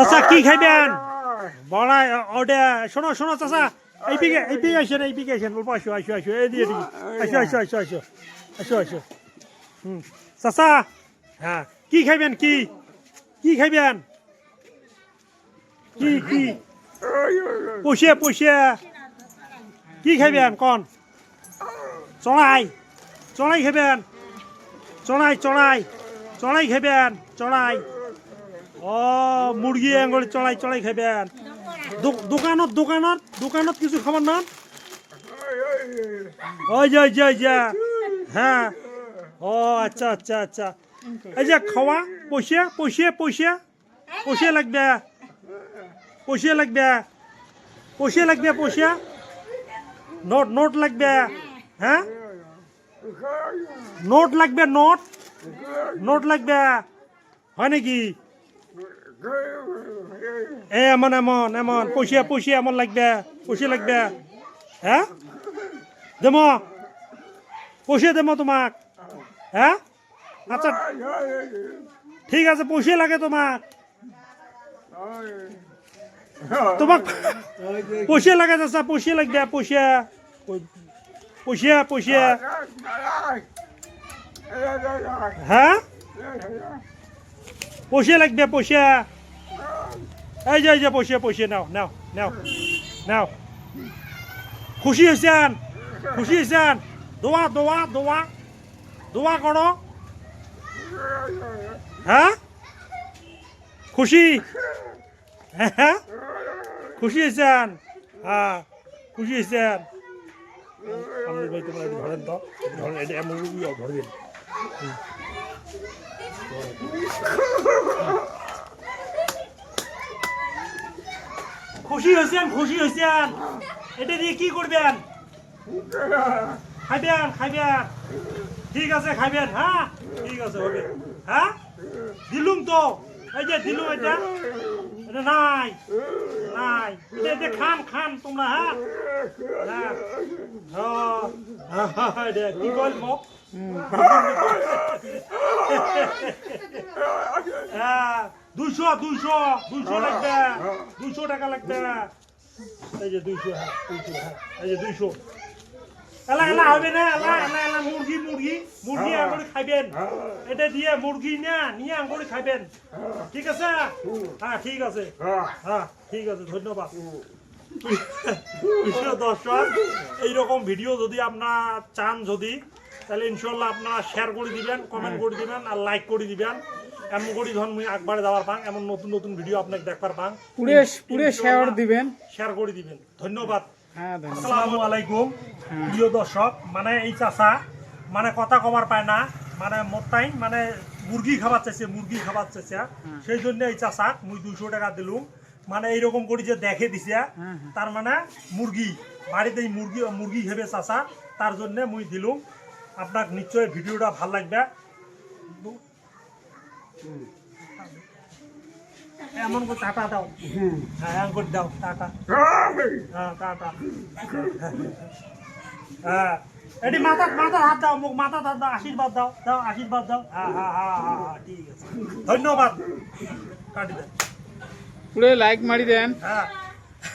চাচা কি খাইবেন? বড়াই ওটা শোনো শোনো চাচা এই পিকে এই পিকে আসেন এই পিকে আসেন অল্প আসো আসো আসো এই দিয়ে দিকে আসো আসো আসো আসো আসো আসো। হুম। চাচা হ্যাঁ। কি খাইবেন কি? কি খাইবেন? কি কি? পুষিয়ে পুষিয়ে। কি খাইবেন কন? চড়াই চড়াই খাইবেন। চড়াই চড়াই চড়াই খাইবেন চড়াই ও মুরগি আঙুলি চড়াই চড়াই খাইবেন। দো- দোকানত দোকানত দোকানত কিছু খাবার না ওই যে ওই যে, ওই হ্যাঁ। ও আচ্ছা আচ্ছা আচ্ছা। এই যে খাওয়া, পয়সা পয়সা পয়সা। পয়সা লাগবে। পয়সা লাগবে। পয়সা লাগবে, পয়সা। নোট নোট লাগবে। হ্যাঁ? নোট লাগবে, নোট। নোট লাগবে। হয় নাকি? এ, এমন এমন এমন। পয়সা পয়সা এমন লাগবে পয়সা লাগবে। হ্যাঁ? দেম। পয়সা দেম তোমাক। হ্যাঁ? আচ্ছা ঠিক আছে পয়সা লাগে তোমাক। তোমাক পয়সা লাগে চাচা পয়সা লাগবে পয়সা পয়সা পয়সা হ্যাঁ? পয়সা লাগবে পয়সা এই যে এই যে পয়সা পয়সা নাও নাও নাও নাও খুশি হয়েছেন খুশি হয়েছেন দোয়া দোয়া দোয়া দোয়া করো হ্যাঁ খুশি হ্যাঁ খুশি হয়েছেন হ্যাঁ খুশি হয়েছেন ধরেন তো ধরেন এমন ধরবেন খুশি হয়েছেন খুশি হয়েছেন। এটা দিয়ে কি করবেন? খাইবেন খাইবেন। ঠিক আছে, খাইবেন হ্যাঁ? ঠিক আছে হবে হ্যাঁ? দিলুম তো। এই যে দিলুম এটা। এটা নাই নাই। এটা এটা খান খান তোমরা হ্যাঁ? হ্যাঁ। ও, এটা কি কইল মোক হ্যাঁ দুইশো দুইশো দুইশো লাগবে দুইশো টাকা লাগবে। এই যে দুইশো হ্যাঁ দুইশো হ্যাঁ এই যে দুইশো। এলা এলা হবে না এলা এলা এলা মুরগি মুরগি মুরগি আঙ্গুরি খাইবেন। এটা দিয়ে মুরগি না নিয়ে আঙ্গুরি খাইবেন। ঠিক আছে? হ্যাঁ ঠিক আছে। হ্যাঁ। ঠিক আছে ধন্যবাদ। দর্শক এইরকম ভিডিও যদি আপনার চান যদি তাহলে ইনশাল্লাহ আপনারা শেয়ার করে দিবেন কমেন্ট করে দিবেন আর লাইক করে দিবেন। এমন করে ধরুন মুই একবারে দেওয়ার পান এমন নতুন নতুন ভিডিও আপনাকে দেখবার পান পুরে পুরে শেয়ার দিবেন। শেয়ার করে দিবেন। ধন্যবাদ। হ্যাঁ আসসালামু আলাইকুম। প্রিয় দর্শক মানে এই চাচা মানে কথা কবার পায় না মানে মোটাই মানে মুরগি খাবার চাইছে মুরগি খাবার চাইছে সেই জন্য এই চাচাক মুই দুইশো টাকা দিলুম। মানে এইরকম করে যে দেখে দিছে তার মানে মুরগি বাড়িতে মুরগি মুরগি খেবে চাচা তার জন্য মুই দিলুম। আপনার নিশ্চয় ভিডিওটা ভালো লাগবে। এমন করে টাটা দাও। হ্যাঁ। এমন করে দাও টাটা। হ্যাঁ টাটা। হ্যাঁ। এটি মাথা মাথা হাত দাও মুখ মাথা হাত দাও আশীর্বাদ দাও দাও আশীর্বাদ দাও। হ্যাঁ হ্যাঁ হ্যাঁ হ্যাঁ হ্যাঁ, ঠিক আছে। ধন্যবাদ। কাটি দেন। পুরে লাইক মারি দেন। হ্যাঁ।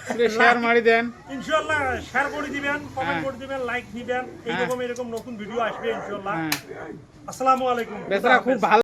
পুরে শেয়ার মারি দেন। ইনশাল্লাহ শেয়ার করে দিবেন কমেন্ট। করে দিবেন লাইক দিবেন এইরকম এরকম নতুন ভিডিও আসবে ইনশাল্লাহ হ্যাঁ। আসসালামু আলাইকুম। বেচারা খুব ভালো